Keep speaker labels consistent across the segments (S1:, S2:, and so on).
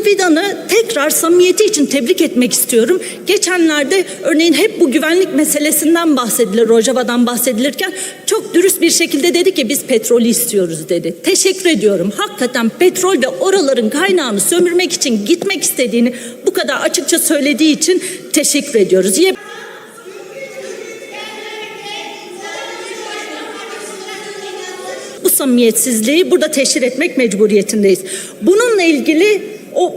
S1: Sayın Fidan'ı tekrar samimiyeti için tebrik etmek istiyorum. Geçenlerde örneğin hep bu güvenlik meselesinden bahsedilir, Rojava'dan bahsedilirken çok dürüst bir şekilde dedi ki biz petrolü istiyoruz dedi. Teşekkür ediyorum. Hakikaten petrol ve oraların kaynağını sömürmek için gitmek istediğini bu kadar açıkça söylediği için teşekkür ediyoruz. Samimiyetsizliği burada teşhir etmek mecburiyetindeyiz. Bununla ilgili o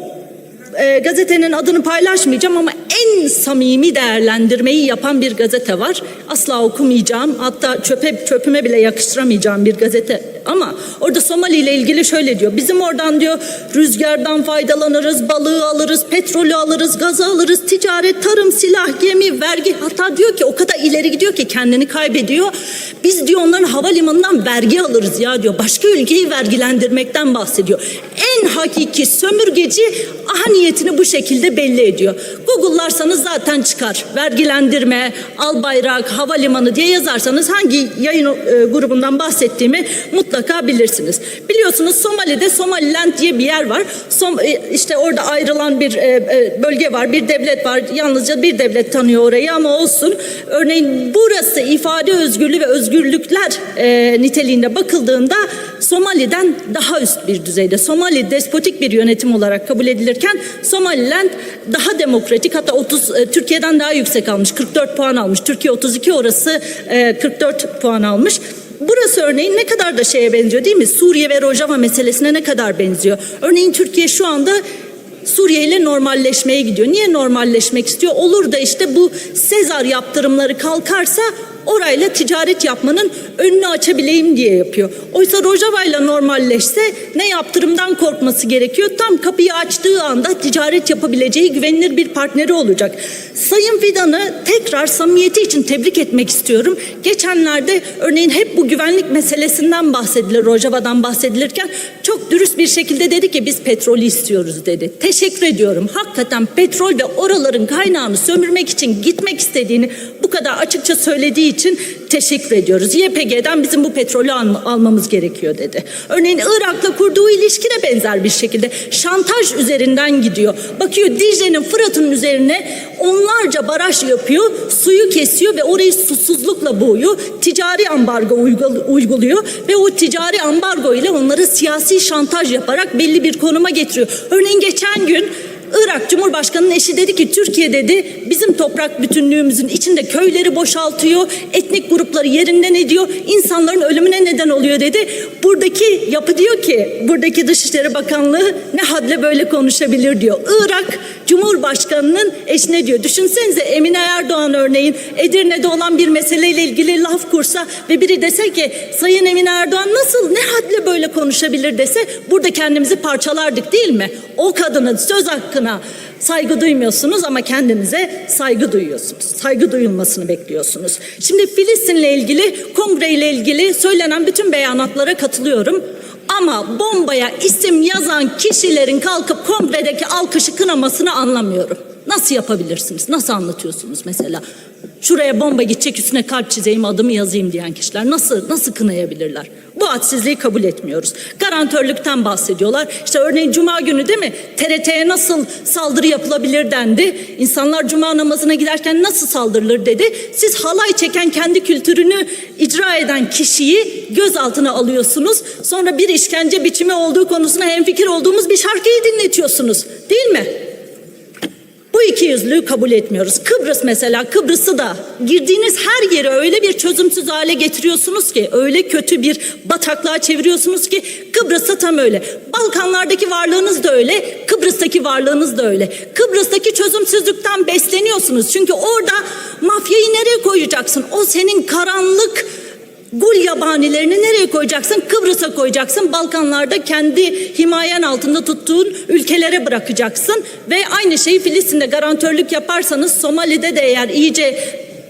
S1: e, gazetenin adını paylaşmayacağım ama en samimi değerlendirmeyi yapan bir gazete var. Asla okumayacağım. Hatta çöpe çöpüme bile yakıştıramayacağım bir gazete. Ama orada Somali ile ilgili şöyle diyor. Bizim oradan diyor rüzgardan faydalanırız, balığı alırız, petrolü alırız, gazı alırız, ticaret, tarım, silah, gemi, vergi. Hatta diyor ki o kadar ileri gidiyor ki kendini kaybediyor. Biz diyor onların havalimanından vergi alırız ya diyor. Başka ülkeyi vergilendirmekten bahsediyor. En hakiki sömürgeci aha bu şekilde belli ediyor. Google'larsanız zaten çıkar. Vergilendirme, al bayrak, havalimanı diye yazarsanız hangi yayın e, grubundan bahsettiğimi mutlaka bilirsiniz. Biliyorsunuz Somali'de Somaliland diye bir yer var. Som, e, işte orada ayrılan bir e, e, bölge var, bir devlet var. Yalnızca bir devlet tanıyor orayı ama olsun. Örneğin burası ifade özgürlüğü ve özgürlükler e, niteliğinde bakıldığında Somali'den daha üst bir düzeyde. Somali despotik bir yönetim olarak kabul edilirken Somaliland daha demokratik hatta 30 e, Türkiye'den daha yüksek almış. 44 puan almış. Türkiye 32 orası e, 44 puan almış. Burası örneğin ne kadar da şeye benziyor değil mi? Suriye ve Rojava meselesine ne kadar benziyor? Örneğin Türkiye şu anda Suriye ile normalleşmeye gidiyor. Niye normalleşmek istiyor? Olur da işte bu Sezar yaptırımları kalkarsa orayla ticaret yapmanın önünü açabileyim diye yapıyor. Oysa Rojava ile normalleşse ne yaptırımdan korkması gerekiyor? Tam kapıyı açtığı anda ticaret yapabileceği güvenilir bir partneri olacak. Sayın Fidan'ı tekrar samimiyeti için tebrik etmek istiyorum. Geçenlerde örneğin hep bu güvenlik meselesinden bahsedilir, Rojava'dan bahsedilirken çok dürüst bir şekilde dedi ki biz petrolü istiyoruz dedi. Teşekkür ediyorum. Hakikaten petrol ve oraların kaynağını sömürmek için gitmek istediğini bu kadar açıkça söylediği için teşekkür ediyoruz. YPG'den bizim bu petrolü al- almamız gerekiyor dedi. Örneğin Irak'la kurduğu ilişki de benzer bir şekilde şantaj üzerinden gidiyor. Bakıyor Dicle'nin Fırat'ın üzerine onlarca baraj yapıyor, suyu kesiyor ve orayı susuzlukla boğuyor. Ticari ambargo uygul- uyguluyor ve o ticari ambargo ile onları siyasi şantaj yaparak belli bir konuma getiriyor. Örneğin geçen gün Irak Cumhurbaşkanı'nın eşi dedi ki Türkiye dedi bizim toprak bütünlüğümüzün içinde köyleri boşaltıyor, etnik grupları yerinden ediyor, insanların ölümüne neden oluyor dedi. Buradaki yapı diyor ki, buradaki Dışişleri Bakanlığı ne hadle böyle konuşabilir diyor. Irak Cumhurbaşkanı'nın eşine diyor. Düşünsenize Emine Erdoğan örneğin Edirne'de olan bir meseleyle ilgili laf kursa ve biri dese ki Sayın Emine Erdoğan nasıl ne hadle böyle konuşabilir dese burada kendimizi parçalardık değil mi? O kadının söz hakkına saygı duymuyorsunuz ama kendinize saygı duyuyorsunuz. Saygı duyulmasını bekliyorsunuz. Şimdi Filistin'le ilgili, kongreyle ilgili söylenen bütün beyanatlara katılıyorum. Ama bombaya isim yazan kişilerin kalkıp kongredeki alkışı kınamasını anlamıyorum. Nasıl yapabilirsiniz? Nasıl anlatıyorsunuz mesela? Şuraya bomba gidecek üstüne kalp çizeyim adımı yazayım diyen kişiler nasıl nasıl kınayabilirler? Bu hadsizliği kabul etmiyoruz. Garantörlükten bahsediyorlar. İşte örneğin cuma günü değil mi? TRT'ye nasıl saldırı yapılabilir dendi. İnsanlar cuma namazına giderken nasıl saldırılır dedi. Siz halay çeken kendi kültürünü icra eden kişiyi gözaltına alıyorsunuz. Sonra bir işkence biçimi olduğu konusunda hemfikir olduğumuz bir şarkıyı dinletiyorsunuz. Değil mi? Bu iki yüzlüğü kabul etmiyoruz. Kıbrıs mesela Kıbrıs'ı da girdiğiniz her yeri öyle bir çözümsüz hale getiriyorsunuz ki öyle kötü bir bataklığa çeviriyorsunuz ki Kıbrıs'ta tam öyle. Balkanlardaki varlığınız da öyle, Kıbrıs'taki varlığınız da öyle. Kıbrıs'taki çözümsüzlükten besleniyorsunuz. Çünkü orada mafyayı nereye koyacaksın? O senin karanlık Gul yabanilerini nereye koyacaksın? Kıbrıs'a koyacaksın. Balkanlarda kendi himayen altında tuttuğun ülkelere bırakacaksın. Ve aynı şeyi Filistin'de garantörlük yaparsanız Somali'de de eğer iyice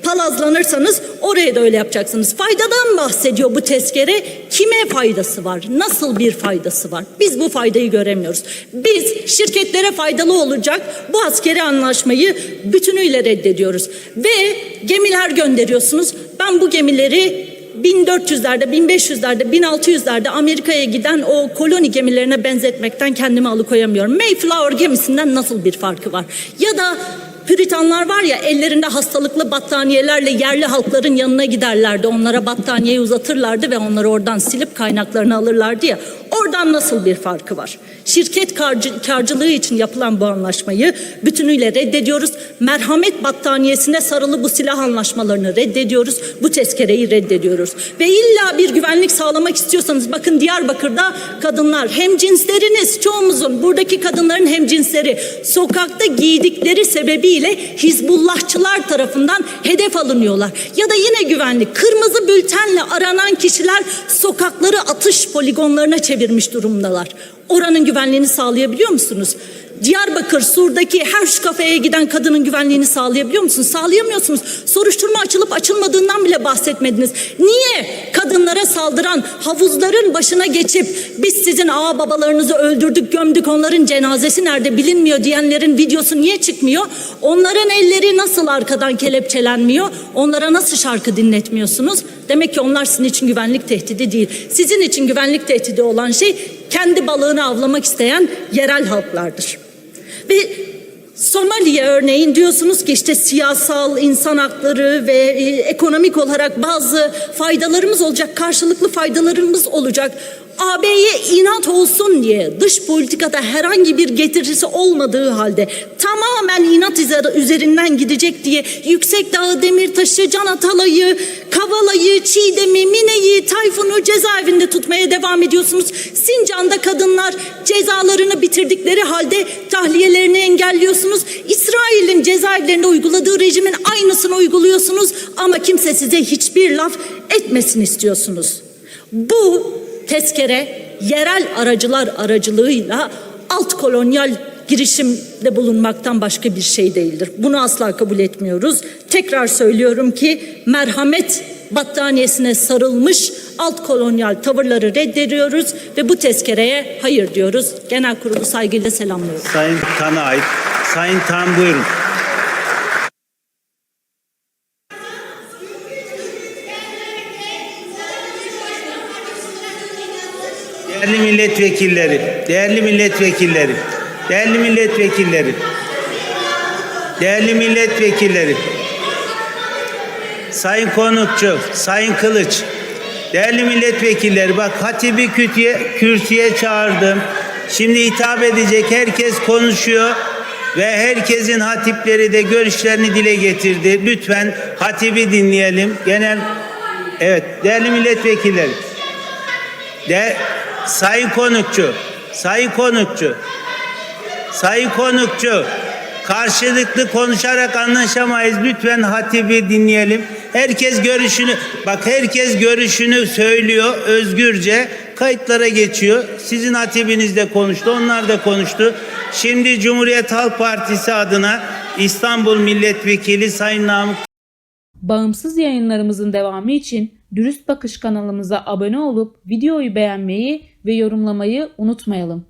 S1: palazlanırsanız oraya da öyle yapacaksınız. Faydadan bahsediyor bu tezkere. Kime faydası var? Nasıl bir faydası var? Biz bu faydayı göremiyoruz. Biz şirketlere faydalı olacak bu askeri anlaşmayı bütünüyle reddediyoruz. Ve gemiler gönderiyorsunuz. Ben bu gemileri 1400'lerde, 1500'lerde, 1600'lerde Amerika'ya giden o koloni gemilerine benzetmekten kendimi alıkoyamıyorum. Mayflower gemisinden nasıl bir farkı var? Ya da Püritanlar var ya ellerinde hastalıklı battaniyelerle yerli halkların yanına giderlerdi. Onlara battaniyeyi uzatırlardı ve onları oradan silip kaynaklarını alırlardı ya. Oradan nasıl bir farkı var? Şirket karcı, karcılığı için yapılan bu anlaşmayı bütünüyle reddediyoruz. Merhamet battaniyesine sarılı bu silah anlaşmalarını reddediyoruz. Bu tezkereyi reddediyoruz. Ve illa bir güvenlik sağlamak istiyorsanız bakın Diyarbakır'da kadınlar hem cinsleriniz çoğumuzun buradaki kadınların hem cinsleri sokakta giydikleri sebebiyle Hizbullahçılar tarafından hedef alınıyorlar. Ya da yine güvenlik kırmızı bültenle aranan kişiler sokakları atış poligonlarına çevirmiş durumdalar. Oranın güvenliğini sağlayabiliyor musunuz? Diyarbakır, Sur'daki her şu kafeye giden kadının güvenliğini sağlayabiliyor musunuz? Sağlayamıyorsunuz. Soruşturma açılıp açılmadığından bile bahsetmediniz. Niye kadınlara saldıran havuzların başına geçip biz sizin ağa babalarınızı öldürdük, gömdük, onların cenazesi nerede bilinmiyor diyenlerin videosu niye çıkmıyor? Onların elleri nasıl arkadan kelepçelenmiyor? Onlara nasıl şarkı dinletmiyorsunuz? Demek ki onlar sizin için güvenlik tehdidi değil. Sizin için güvenlik tehdidi olan şey kendi balığını avlamak isteyen yerel halklardır. Ve Somaliye örneğin diyorsunuz ki işte siyasal, insan hakları ve e, ekonomik olarak bazı faydalarımız olacak, karşılıklı faydalarımız olacak. AB'ye inat olsun diye dış politikada herhangi bir getirisi olmadığı halde tamamen inat üzerinden gidecek diye Yüksekdağ, Demirtaş'ı, Can Atalay'ı, Kavala'yı, Çiğdem'i, Mine'yi, Tayfun'u cezaevinde tutmaya devam ediyorsunuz. Sincan'da kadınlar cezalarını bitirdikleri halde tahliyelerini engelliyorsunuz. İsrail'in cezaevlerinde uyguladığı rejimin aynısını uyguluyorsunuz ama kimse size hiçbir laf etmesin istiyorsunuz. Bu tezkere yerel aracılar aracılığıyla alt kolonyal girişimde bulunmaktan başka bir şey değildir. Bunu asla kabul etmiyoruz. Tekrar söylüyorum ki merhamet battaniyesine sarılmış alt kolonyal tavırları reddediyoruz ve bu tezkereye hayır diyoruz. Genel kurulu saygıyla selamlıyoruz.
S2: Sayın Tan'a ait. Sayın Tan buyurun. Değerli milletvekilleri, değerli milletvekilleri, değerli milletvekilleri, değerli milletvekilleri, Sayın Konukçu, Sayın Kılıç, değerli milletvekilleri bak hatibi kütüye, kürsüye çağırdım. Şimdi hitap edecek herkes konuşuyor ve herkesin hatipleri de görüşlerini dile getirdi. Lütfen hatibi dinleyelim. Genel Evet, değerli milletvekilleri. De, sayın konukçu, sayın konukçu, sayın konukçu, karşılıklı konuşarak anlaşamayız. Lütfen hatibi dinleyelim. Herkes görüşünü, bak herkes görüşünü söylüyor özgürce. Kayıtlara geçiyor. Sizin hatibiniz de konuştu, onlar da konuştu. Şimdi Cumhuriyet Halk Partisi adına İstanbul Milletvekili Sayın Namık
S3: Bağımsız yayınlarımızın devamı için Dürüst Bakış kanalımıza abone olup videoyu beğenmeyi ve yorumlamayı unutmayalım.